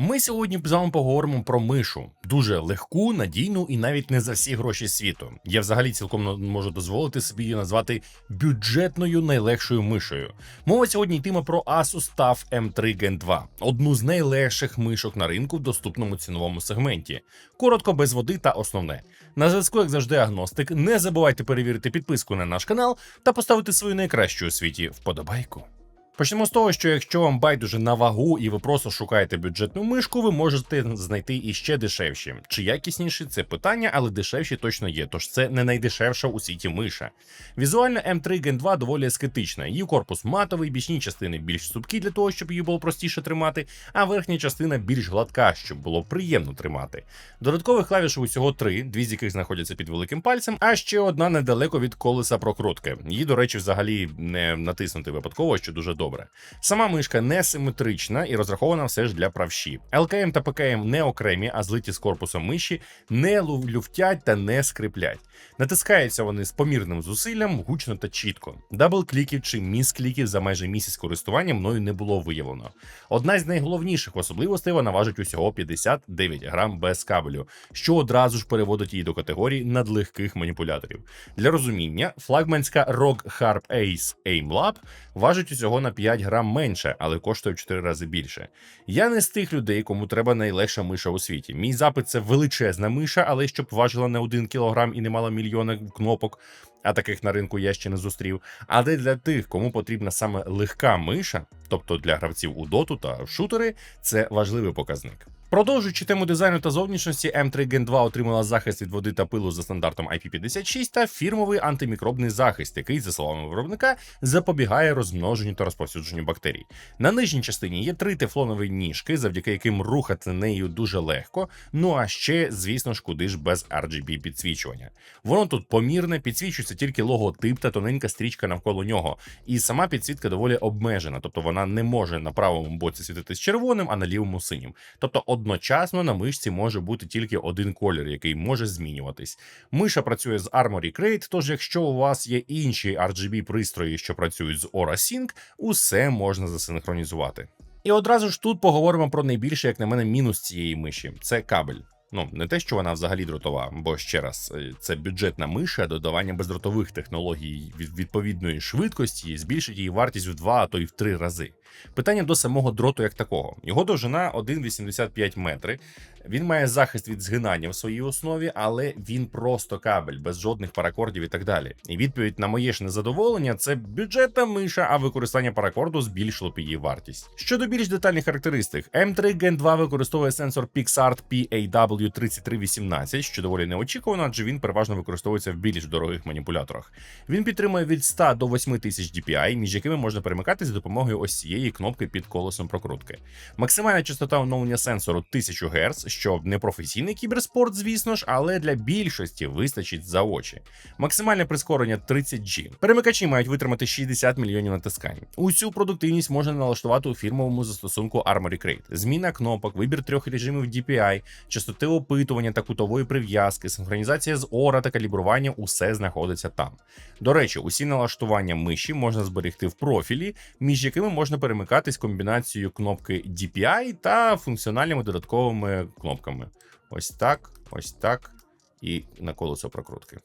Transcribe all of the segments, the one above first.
Ми сьогодні з вами поговоримо про мишу. Дуже легку, надійну і навіть не за всі гроші світу. Я взагалі цілком можу дозволити собі її назвати бюджетною найлегшою мишою. Мова сьогодні йтиме про Asus TUF M3 Gen 2, одну з найлегших мишок на ринку в доступному ціновому сегменті. Коротко, без води та основне. На зв'язку, як завжди, агностик. Не забувайте перевірити підписку на наш канал та поставити свою найкращу у світі вподобайку. Почнемо з того, що якщо вам байдуже на вагу і ви просто шукаєте бюджетну мишку, ви можете знайти і ще дешевші. Чи якісніші це питання, але дешевші точно є, тож це не найдешевша у світі миша. Візуально M3 Gen 2 доволі ескетична. Її корпус матовий, бічні частини більш супкі для того, щоб її було простіше тримати, а верхня частина більш гладка, щоб було приємно тримати. Додаткових клавіш усього три, дві з яких знаходяться під великим пальцем, а ще одна недалеко від колеса прокрутки. Її, до речі, взагалі не натиснути випадково, що дуже добре. Сама мишка не симетрична і розрахована все ж для правші. ЛКМ та ПКМ не окремі, а злиті з корпусом миші, не люфтять та не скриплять. Натискаються вони з помірним зусиллям, гучно та чітко. Дабл-кліків чи міс-кліків за майже місяць користування мною не було виявлено. Одна з найголовніших особливостей вона важить усього 59 грам без кабелю, що одразу ж переводить її до категорії надлегких маніпуляторів. Для розуміння, флагманська ROG Harp Ace Aim Lab важить усього на 5 грам менше, але коштує в 4 рази більше. Я не з тих людей, кому треба найлегша миша у світі. Мій запит це величезна миша, але щоб важила не 1 кілограм і не мала мільйона кнопок. А таких на ринку я ще не зустрів. Але для тих, кому потрібна саме легка миша, тобто для гравців у доту та в шутери, це важливий показник. Продовжуючи тему дизайну та зовнішності, M3 Gen 2 отримала захист від води та пилу за стандартом IP56 та фірмовий антимікробний захист, який, за словами виробника, запобігає розмноженню та розповсюдженню бактерій. На нижній частині є три тефлонові ніжки, завдяки яким рухати нею дуже легко. Ну а ще, звісно ж, куди ж без RGB підсвічування. Воно тут помірне, підсвічується тільки логотип та тоненька стрічка навколо нього. І сама підсвітка доволі обмежена, тобто вона не може на правому боці світитись червоним, а на лівому синім. Тобто одночасно на мишці може бути тільки один колір, який може змінюватись. Миша працює з Armory Crate, тож якщо у вас є інші RGB пристрої, що працюють з Aura Sync, усе можна засинхронізувати. І одразу ж тут поговоримо про найбільше, як на мене, мінус цієї миші це кабель. Ну, не те, що вона взагалі дротова, бо ще раз, е, це бюджетна миша, додавання бездротових технологій від відповідної швидкості збільшить її вартість в два, а то й в три рази. Питання до самого дроту як такого. Його довжина 1,85 метри. Він має захист від згинання в своїй основі, але він просто кабель, без жодних паракордів і так далі. І відповідь на моє ж незадоволення це бюджетна миша, а використання паракорду збільшило б її вартість. Щодо більш детальних характеристик, M3 Gen 2 використовує сенсор PixArt PAW3318, що доволі неочікувано, адже він переважно використовується в більш дорогих маніпуляторах. Він підтримує від 100 до 8000 DPI, між якими можна перемикатись за допомогою ось цієї кнопки під колесом прокрутки. Максимальна частота оновлення сенсору 1000 Гц, що не професійний кіберспорт, звісно ж, але для більшості вистачить за очі. Максимальне прискорення 30G. Перемикачі мають витримати 60 мільйонів натискань. Усю продуктивність можна налаштувати у фірмовому застосунку Armory Crate. Зміна кнопок, вибір трьох режимів DPI, частоти опитування та кутової прив'язки, синхронізація з ора та калібрування усе знаходиться там. До речі, усі налаштування миші можна зберегти в профілі, між якими можна перемикатись комбінацією кнопки DPI та функціональними додатковими кнопками. Ось так, ось так і на колесо прокрутки.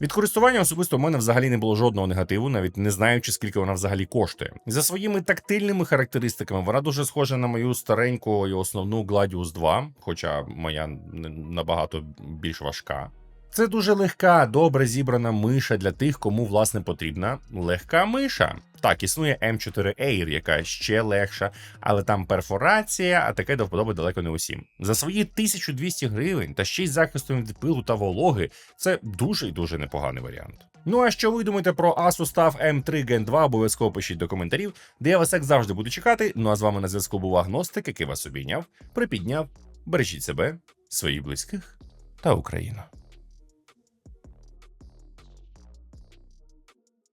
Від користування особисто в мене взагалі не було жодного негативу, навіть не знаючи, скільки вона взагалі коштує. За своїми тактильними характеристиками вона дуже схожа на мою стареньку і основну Gladius 2, хоча моя набагато більш важка. Це дуже легка, добре зібрана миша для тих, кому власне потрібна легка миша. Так, існує M4 Air, яка ще легша, але там перфорація, а таке до вподоби далеко не усім. За свої 1200 гривень та ще й захистом від пилу та вологи, це дуже і дуже непоганий варіант. Ну а що ви думаєте про Asus TUF M3 Gen 2, обов'язково пишіть до коментарів, де я вас як завжди буду чекати. Ну а з вами на зв'язку був Агностик, який вас обійняв, припідняв. Бережіть себе, своїх близьких та Україну.